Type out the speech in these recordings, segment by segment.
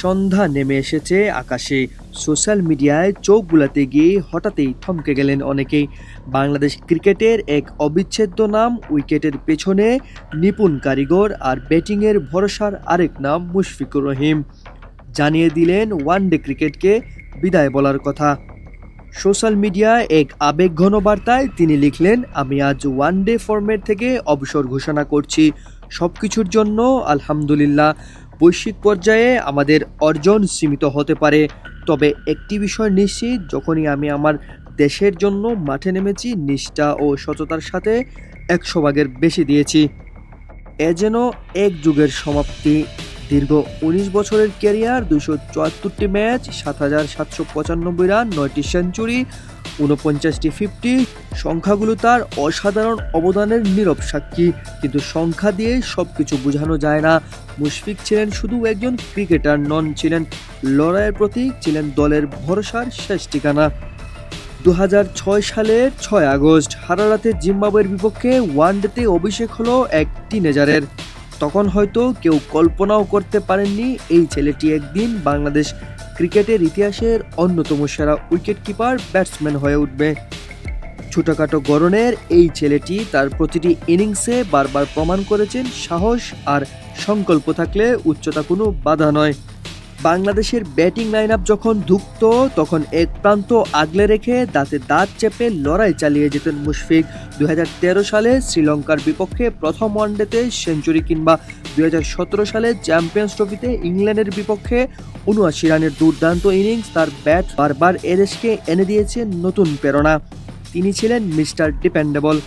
সন্ধ্যা নেমে এসেছে আকাশে। সোশ্যাল মিডিয়ায় চোখ বুলাতে গিয়ে হঠাৎই থমকে গেলেন অনেকেই। বাংলাদেশ ক্রিকেটের এক অবিচ্ছেদ্য নাম উইকেটের পেছনে নিপুণ কারিগর আর ব্যাটিংয়ের ভরসার আরেক নাম মুশফিকুর রহিম। জানিয়ে দিলেন ওয়ানডে ক্রিকেটকে বিদায় বলার কথা। সোশ্যাল মিডিয়ায় এক আবেগঘন বার্তায় তিনি লিখলেন, আমি আজ ওয়ানডে ফর্মেট থেকে অবসর ঘোষণা করছি। সব কিছুর জন্য আলহামদুলিল্লাহ। বৈশ্বিক পর্যায়ে আমাদের অর্জন সীমিত হতে পারে। তবে একটি বিষয় নিশ্চিত, যখনই আমি আমার দেশের জন্য মাঠে নেমেছি, নিষ্ঠা ও সততার সাথে একশো ভাগের বেশি দিয়েছি। এ যেন এক যুগের সমাপ্তি। দীর্ঘ উনিশ বছরের ক্যারিয়ার দুশো চুয়াত্তরটি ম্যাচ, সাত হাজার সাতশো পঁচানব্বই রান, নয়টি সেঞ্চুরি উনপঞ্চাশটি ফিফটি। সংখ্যাগুলো তার অসাধারণ অবদানের নীরব সাক্ষী, কিন্তু সংখ্যা দিয়ে সব কিছু বোঝানো যায় না। মুশফিক ছিলেন শুধু একজন ক্রিকেটার নন, ছিলেন লড়াইয়ের প্রতীক, ছিলেন দলের ভরসার শেষ ঠিকানা। দু সালের ছয় আগস্ট, হারারাতে জিম্বাবুয়ের বিপক্ষে ওয়ানডেতে অভিষেক হলো এক টিনেজারের। তখন হয়তো কেউ কল্পনাও করতে পারেননি এই ছেলেটি একদিন বাংলাদেশ ক্রিকেটের ইতিহাসের অন্যতম সেরা উইকেট কিপার ব্যাটসম্যান হয়ে উঠবে। ছোটখাটো গড়নের এই ছেলেটি তার প্রতিটি ইনিংসে বারবার প্রমাণ করেছেন সাহস আর সংকল্প থাকলে উচ্চতা কোনো বাধা নয়। বাংলাদেশের ব্যাটিং লাইন আপ যখন ধুঁকত, তখন এক প্রান্ত আগলে রেখে দাঁতে দাঁত চেপে লড়াই চালিয়ে যেতেন মুশফিক। দুই হাজার তেরো সালে শ্রীলঙ্কার বিপক্ষে প্রথম ওয়ানডেতে সেঞ্চুরি কিংবা দুই হাজার সতেরো সালে চ্যাম্পিয়ন্স ট্রফিতে ইংল্যান্ডের বিপক্ষে উনআশি রানের দুর্দান্ত ইনিংস তার ব্যাট বারবার এদেশকে এনে দিয়েছে নতুন প্রেরণা। তিনি ছিলেন মিস্টার ডিপেন্ডেবল।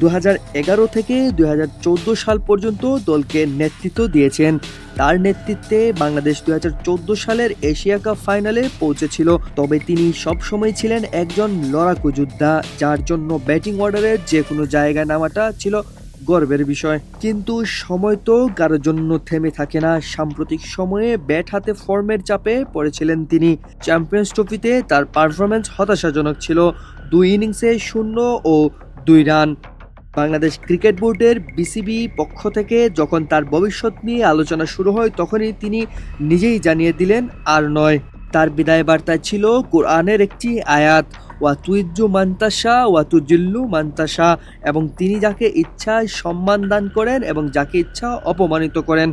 দুই হাজার এগারো থেকে দুই হাজার চৌদ্দ সাল পর্যন্ত দলকে নেতৃত্ব দিয়েছেন। তার নেতৃত্বে বাংলাদেশ দু হাজার চোদ্দ সালের এশিয়া কাপ ফাইনালে পৌঁছেছিল। তবে তিনি সবসময় ছিলেন একজন লড়াকু যোদ্ধা, যার জন্য ব্যাটিং অর্ডারের যে কোনো জায়গায় নামাটা ছিল গর্বের বিষয়। কিন্তু সময় তো কারোর জন্য থেমে থাকে না। সাম্প্রতিক সময়ে ব্যাট হাতে ফর্মের চাপে পড়েছিলেন তিনি। চ্যাম্পিয়ন্স ট্রফিতে তার পারফরমেন্স হতাশাজনক ছিল। দুই ইনিংসে শূন্য ও দুই রান। বাংলাদেশ ক্রিকেট বোর্ডের বিসিবি পক্ষ থেকে যখন তার ভবিষ্যৎ নিয়ে আলোচনা শুরু হয়, তখনই তিনি নিজেই জানিয়ে দিলেন, আর নয়। তার বিদায় বার্তায় ছিল, কোরআনের একটি আয়াত ওয়া তুইজ্জু মান্তাসা ওয়া তুজিল্লু মান্তাসা এবং তিনি যাকে ইচ্ছায় সম্মান দান করেন এবং যাকে ইচ্ছা অপমানিত করেন।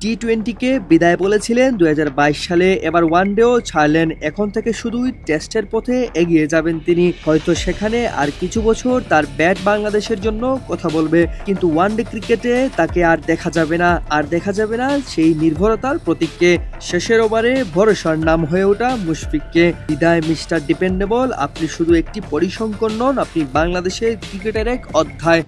টি টোয়েন্টিকে বিদায় বলেছিলেন দু হাজার বাইশ সালে। এবার ওয়ানডেও ছাড়লেন। এখন থেকে শুধুই টেস্টের পথে এগিয়ে যাবেন তিনি। হয়তো সেখানে আর কিছু বছর তার ব্যাট বাংলাদেশের জন্য কথা বলবে। কিন্তু ওয়ানডে ক্রিকেটে তাকে আর দেখা যাবে না। আর দেখা যাবে না সেই নির্ভরতার প্রতীককে। শেষের ওভারে ভরসার নাম হয়ে ওঠা মুশফিককে। বিদায়, মিস্টার ডিপেন্ডেবল। আপনি শুধু একটি পরিসংখ্যান নন, আপনি বাংলাদেশের ক্রিকেটের এক অধ্যায়।